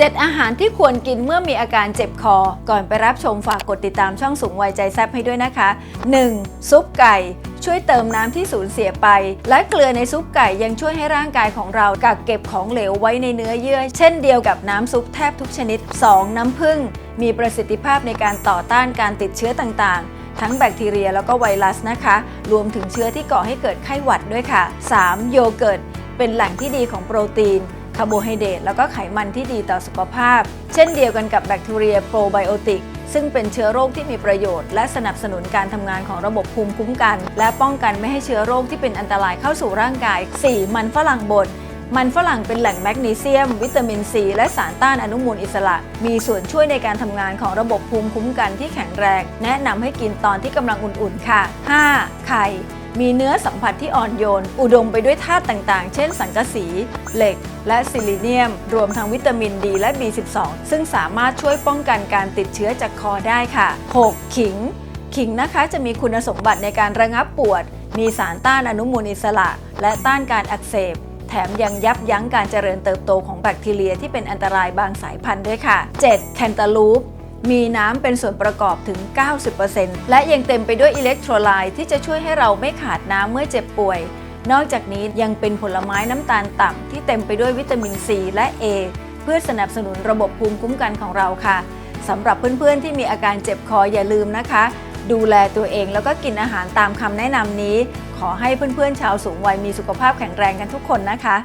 7 อาหารที่ควรกินเมื่อมีอาการเจ็บคอ ก่อนไปรับชมฝากกดติดตามช่องสูงวัยใจแซบให้ด้วยนะคะ 1. ซุปไก่ ช่วยเติมน้ำที่สูญเสียไป และเกลือในซุปไก่ยังช่วยให้ร่างกายของเรากักเก็บของเหลวไว้ในเนื้อเยื่อ เช่นเดียวกับน้ำซุปแทบทุกชนิด 2. น้ำผึ้งมีประสิทธิภาพในการต่อต้านการติดเชื้อต่างๆทั้งแบคทีเรียแล้วก็ไวรัสนะคะ รวมถึงเชื้อที่ก่อให้เกิดไข้หวัดด้วยค่ะ 3. โยเกิร์ต เป็นแหล่งที่ดีของโปรตีนาร์โบไฮเดรตแล้วก็ไขมันที่ดีต่อสุขภาพ เช่นเดียวกันกับแบคทีเรียโปรไบโอติกซึ่งเป็นเชื้อโรคที่มีประโยชน์และสนับสนุนการทำงานของระบบภูมิคุ้มกัน และป้องกันไม่ให้เชื้อโรคที่เป็นอันตรายเข้าสู่ร่างกาย 4. มันฝรั่งบดมันฝรั่งเป็นแหล่งแมกนีเซียม วิตามินซี และสารต้านอนุมูลอิสระ มีส่วนช่วยในการทำงานของระบบภูมิคุ้มกันที่แข็งแรง แนะนำให้กินตอนที่กำลังอุ่นๆค่ะ 5. ไข่ มีเนื้อสัมผัสที่อ่อนโยน อุดมไปด้วยธาตุต่างๆ เช่น สังกะสี เหล็ก และซิลิเนียม รวมทั้งวิตามินดีและ B12 ซึ่งสามารถช่วยป้องกันการติดเชื้อจากคอได้ค่ะ 6. ขิง ขิงนะคะจะมีคุณสมบัติในการระงับปวด มีสารต้านอนุมูลอิสระ และต้านการอักเสบ แถมยังยับยั้งการเจริญเติบโตของแบคทีเรียที่เป็นอันตรายบางสายพันธุ์ด้วยค่ะ 7. แคนตาลูป มีน้ำเป็นส่วนประกอบถึง 90%และยังเต็มไปด้วยอิเล็กโทรไลต์ที่จะช่วยให้เราไม่ขาดน้ำเมื่อเจ็บป่วย นอกจากนี้ยังเป็นผลไม้น้ำตาลต่ำที่เต็มไปด้วยวิตามินซีและ A เพื่อสนับสนุนระบบภูมิคุ้มกันของเราค่ะสำหรับเพื่อนๆ ที่มีอาการเจ็บคออย่าลืมนะคะ ดูแลตัวเองแล้วก็กินอาหารตามคำแนะนำนี้ ขอให้เพื่อนๆ ชาวสูงวัยมีสุขภาพแข็งแรงกันทุกคนนะคะ